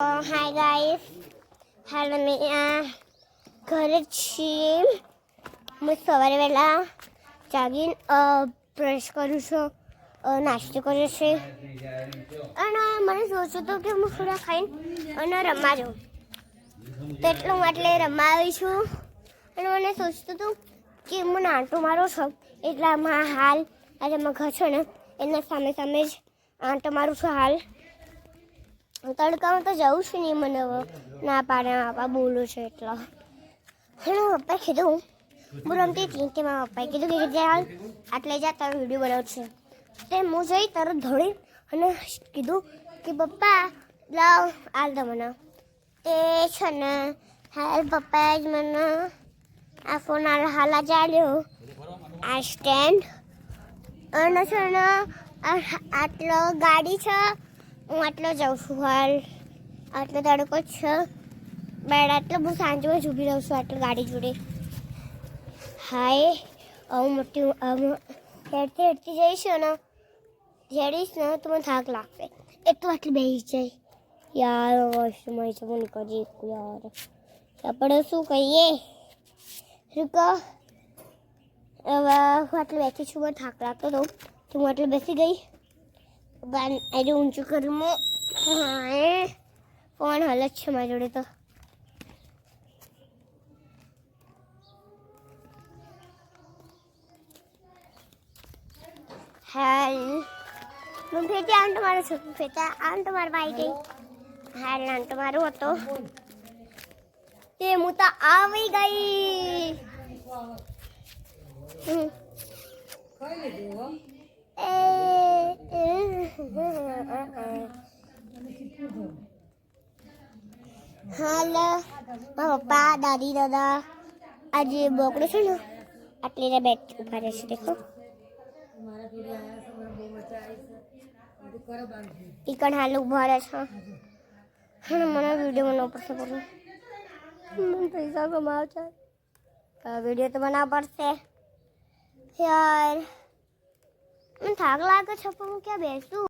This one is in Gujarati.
હાય ગાઈસ હાલ અમે ઘરે છીએ. હું સવારે વહેલા જાગીને બ્રશ કરું છું નાસ્તો કર્યો છે. અને મને સોચ્યું હતું કે હું થોડા ખાઈને, અને રમવા જાઉં. તો એટલે એટલે રમવા આવી છું. અને મને સોચતું હતું કે હું નાટો મારો છું, એટલા હાલ, આજે અમે ઘર છે ને, એના સામે સામે જ આંટો મારું છું હાલ. તડકામાં તો જવું છે નહીં મને ના પાડે બાપા બોલું છે એટલો. અને પપ્પાએ કીધું. હું રમતી હતી કે મારા પપ્પાએ કીધું કે ચાલ આટલે જા, તારો વીડિયો બનાવ છે. તે હું જઈ તરત ધોળી અને કીધું કે પપ્પા, લાવ, આલ દો મને તે છે ને, હાલ પપ્પાએ જ મને આ ફોન હાલ હાલા ચાલ્યો આ સ્ટેન્ડ અને છે ને આટલો ગાડી છે હું આટલો જાઉં છું હાલ આટલો તડકો જ છે બેડ આટલો બહુ સાંજમાં જ ઊભી રહું છું આટલો ગાડી જોડે હાય હું મોટી હેડતી હેડતી જઈશ ને જેડીશ ને તો મને થાક લાગશે એક તો આટલી બેસી જાય યાર વોશરૂમ છે મને કરી યાર આપણે શું કહીએ રૂકો હવે હું આટલે બેઠી છું મને થાક લાગતો હતો તો હું આટલે બેસી ગઈ ગાન આજે ઊંચું કરું હા. ફોન હાલ જ છે મારી જોડે તો. હાલ. હું ફેટી આમ તમારો છું ફેટા આમ તમારો ભાઈ ગઈ હાલ નામ તમારો હતો. તે હું તો આવી ગઈ હમ. એ, હાલ. મારા પપ્પા, દાદી, દાદા, આજે બોકડો છે ને, આટલી બેટ ઊભા રહેશે, દેખો. ટીકણ હાલ ઊભા રહે છે. અને મને વીડિયો બનાવવો પડશે, બોલું. મને પૈસા કમાવ છે વીડિયો તો બનાવવા પડશે. યાર, મને થાક લાગે છે, પણ હું ક્યાં બેસું?